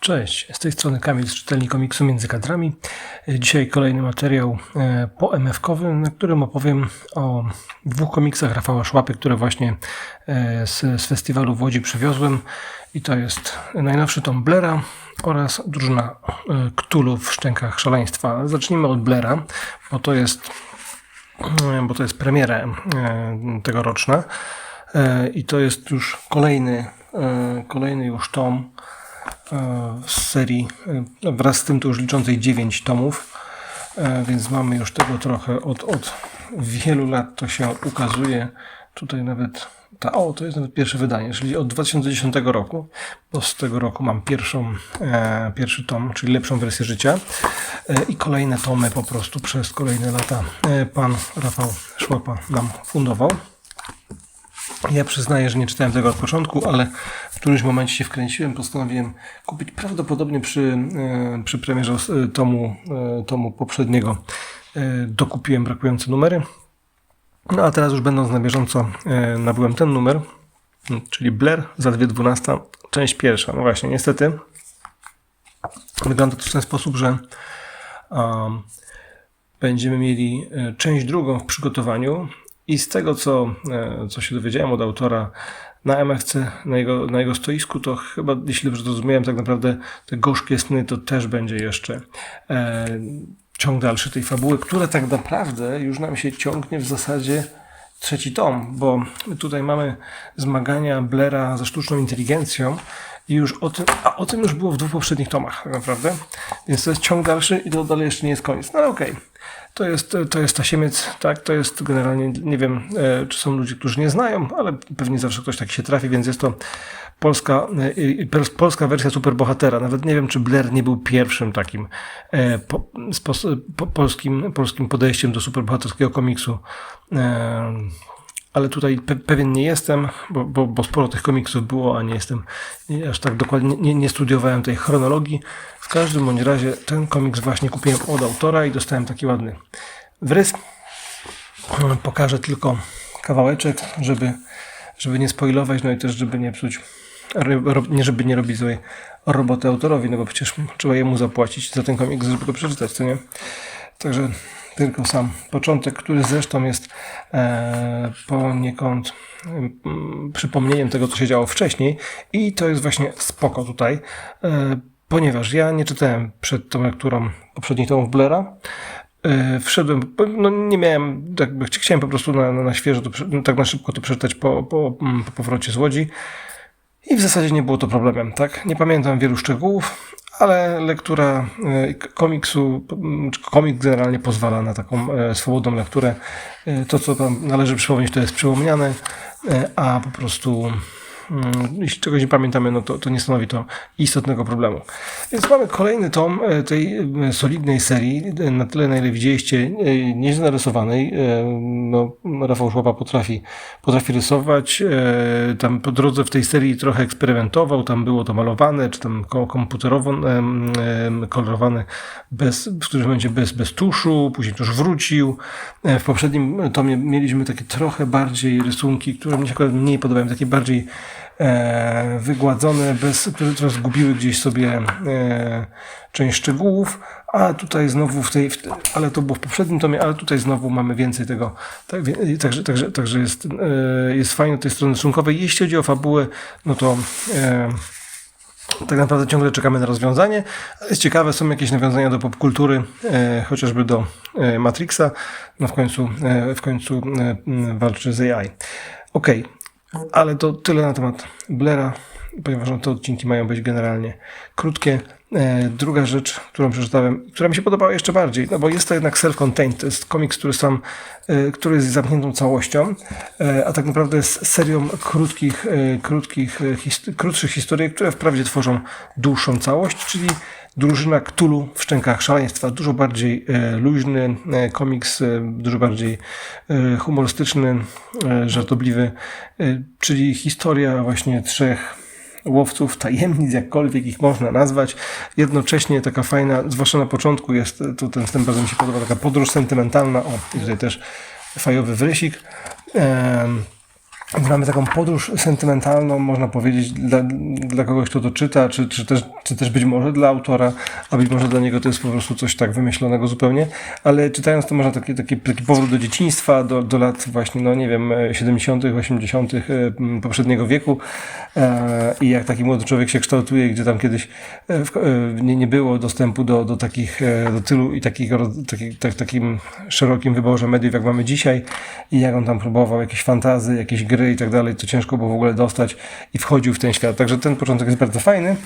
Cześć, z tej strony Kamil z czytelni komiksu Między Kadrami. Dzisiaj kolejny materiał e, po MF-kowym, na którym opowiem o dwóch komiksach Rafała Szłapy, które właśnie e, z, z festiwalu w Łodzi przywiozłem. I to jest najnowszy tom Blera oraz drużyna e, Ktulu w Szczękach Szaleństwa. Zacznijmy od Blera, bo to jest, bo to jest premiera tegoroczna. I to jest już kolejny, kolejny już tom z serii e, wraz z tym to już liczącej 9 tomów, e, więc mamy już tego trochę od, od wielu lat to się ukazuje. Tutaj nawet ta, o, to jest nawet pierwsze wydanie, czyli od 2010 roku, bo z tego roku mam pierwszą, e, pierwszy tom, czyli lepszą wersję życia e, i kolejne tomy po prostu przez kolejne lata e, pan Rafał Szłapa nam fundował. Ja przyznaję, że nie czytałem tego od początku, ale w którymś momencie się wkręciłem, postanowiłem kupić prawdopodobnie przy, e, przy premierze e, tomu, e, tomu poprzedniego. Dokupiłem brakujące numery. No a teraz już będąc na bieżąco nabyłem ten numer, czyli Blair za 2.12, część pierwsza. No właśnie, niestety wygląda to w ten sposób, że um, będziemy mieli część drugą w przygotowaniu i z tego, co, e, co się dowiedziałem od autora na MFC, na jego, na jego stoisku, to chyba, jeśli dobrze zrozumiałem, tak naprawdę te gorzkie sny to też będzie jeszcze e, ciąg dalszy tej fabuły, która tak naprawdę już nam się ciągnie w zasadzie trzeci tom, bo tutaj mamy zmagania Blera ze sztuczną inteligencją i już o tym, a o tym już było w dwóch poprzednich tomach tak naprawdę, więc to jest ciąg dalszy i to dalej jeszcze nie jest koniec. No ale okej. Okay. To jest, to jest tasiemiec, tak? To jest generalnie, nie wiem, e, czy są ludzie, którzy nie znają, ale pewnie zawsze ktoś taki się trafi, więc jest to polska, e, polska wersja superbohatera. Nawet nie wiem, czy Blair nie był pierwszym takim e, po, po, polskim, polskim podejściem do superbohaterskiego komiksu ale tutaj pe pewien nie jestem, bo, bo, bo, sporo tych komiksów było, a nie jestem nie, aż tak dokładnie, nie, nie, studiowałem tej chronologii. W każdym bądź razie ten komiks właśnie kupiłem od autora i dostałem taki ładny wrys. Pokażę tylko kawałeczek, żeby, żeby nie spoilować, no i też żeby nie psuć, nie żeby nie robić złej roboty autorowi, no bo przecież trzeba jemu zapłacić za ten komiks, żeby go przeczytać, co nie? Także tylko sam początek, który zresztą jest e, poniekąd przypomnieniem tego, co się działo wcześniej. I to jest właśnie spoko tutaj, e, ponieważ ja nie czytałem przed tą lekturą poprzednich tomów Blera, e, wszedłem, no nie miałem, jakby chciałem po prostu na, na świeżo, to, tak na szybko to przeczytać po, po, po powrocie z Łodzi. I w zasadzie nie było to problemem, tak? Nie pamiętam wielu szczegółów, ale lektura e, komiksu, komik generalnie pozwala na taką e, swobodną lekturę. E, to, co tam należy przypomnieć, to jest przypomniane, a po prostu jeśli czegoś nie pamiętamy, no to, to nie stanowi to istotnego problemu. Więc mamy kolejny tom e, tej e, solidnej serii, e, na tyle, na ile widzieliście, nieźle. No, Rafał Szłapa potrafi, potrafi rysować. Tam po drodze w tej serii trochę eksperymentował, tam było to malowane, czy tam komputerowo kolorowane, bez, w którymś momencie bez, bez tuszu, później tuż wrócił. W poprzednim tomie mieliśmy takie trochę bardziej rysunki, które mi się akurat mniej podobają, takie bardziej e, wygładzone, bez, które, które zgubiły gdzieś sobie e, część szczegółów, a tutaj znowu w tej, w ale to było w poprzednim tomie, ale tutaj znowu mamy więcej tego, tak, także, także, także jest, e, jest fajnie od tej strony rysunkowej. Jeśli chodzi o fabułę, no to e, tak naprawdę ciągle czekamy na rozwiązanie, jest ciekawe, są jakieś nawiązania do popkultury, e, chociażby do e, Matrixa, no w końcu, e, w końcu e, walczy z AI. Okej, okay. Ale to tyle na temat Blera, ponieważ no, te odcinki mają być generalnie krótkie. E, druga rzecz, którą przeczytałem, która mi się podobała jeszcze bardziej, no bo jest to jednak self-contained, to jest komiks, który, sam, e, który jest zamkniętą całością, e, a tak naprawdę jest serią krótkich, krótkich, krótszych historii, które wprawdzie tworzą dłuższą całość, czyli drużyna Ktulu w szczękach szaleństwa. Dużo bardziej e, luźny e, komiks, e, dużo bardziej humorystyczny, żartobliwy, czyli historia właśnie trzech łowców tajemnic, jakkolwiek ich można nazwać. Jednocześnie taka fajna, zwłaszcza na początku jest, to ten wstęp bardzo mi się podoba, taka podróż sentymentalna. O, tutaj też fajowy wrysik. Mamy taką podróż sentymentalną, można powiedzieć, dla, dla kogoś, kto to czyta, czy, czy, też, czy też być może dla autora, a być może dla niego to jest po prostu coś tak wymyślonego zupełnie, ale czytając to można taki, taki, taki powrót do dzieciństwa, do, do lat właśnie, no nie wiem, e, 70., 80. e, poprzedniego wieku e, i jak taki młody człowiek się kształtuje, gdzie tam kiedyś e, e, nie, nie było dostępu do, do takich, e, do tylu i takich, taki, tak, takim szerokim wyborze mediów, jak mamy dzisiaj i jak on tam próbował jakieś fantazy, jakieś gry i tak dalej, to ciężko było w ogóle dostać i wchodził w ten świat. Także ten początek jest bardzo fajny.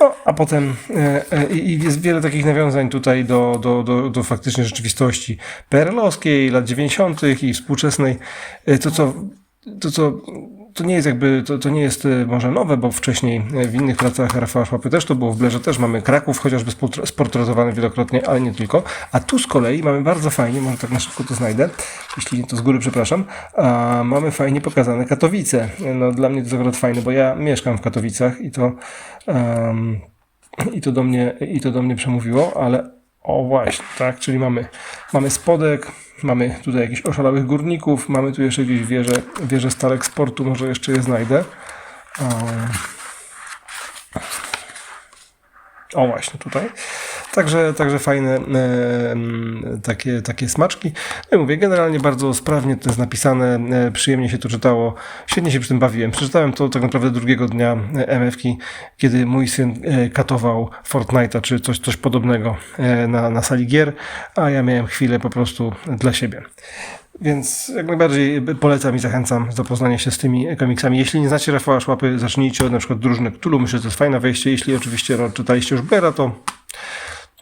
No, a potem e, e, i jest wiele takich nawiązań tutaj do, do, do, do faktycznej rzeczywistości PRL-owskiej, lat 90. i współczesnej. E, To, co, to, co to nie jest jakby, to, to nie jest e, może nowe, bo wcześniej e, w innych pracach Rafała Szłapy też to było, w Blerze też mamy Kraków, chociażby sportr- sportretowany wielokrotnie, ale nie tylko. A tu z kolei mamy bardzo fajnie, może tak na szybko to znajdę, jeśli nie to z góry przepraszam, a mamy fajnie pokazane Katowice. No dla mnie to jest akurat fajne, bo ja mieszkam w Katowicach i to, em, i to do mnie, i to do mnie przemówiło, ale o właśnie, tak, czyli mamy, mamy spodek, mamy tutaj jakichś oszalałych górników, mamy tu jeszcze gdzieś wieżę, wieżę Stalek Sportu, może jeszcze je znajdę. O, o właśnie, tutaj. Także, także fajne e, takie, takie smaczki. No mówię, generalnie bardzo sprawnie to jest napisane, e, przyjemnie się to czytało, świetnie się przy tym bawiłem. Przeczytałem to tak naprawdę drugiego dnia e, MF-ki, kiedy mój syn e, katował Fortnite'a czy coś, coś podobnego e, na, na sali gier, a ja miałem chwilę po prostu dla siebie. Więc jak najbardziej polecam i zachęcam do poznania się z tymi komiksami. Jeśli nie znacie Rafała Szłapy, zacznijcie od na przykład Drużyny Cthulhu. Myślę, że to jest fajne wejście. Jeśli oczywiście czytaliście już Blera, to,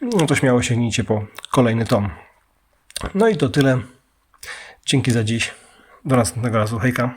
no, to śmiało sięgnijcie po kolejny tom. No i to tyle. Dzięki za dziś. Do następnego razu. Hejka.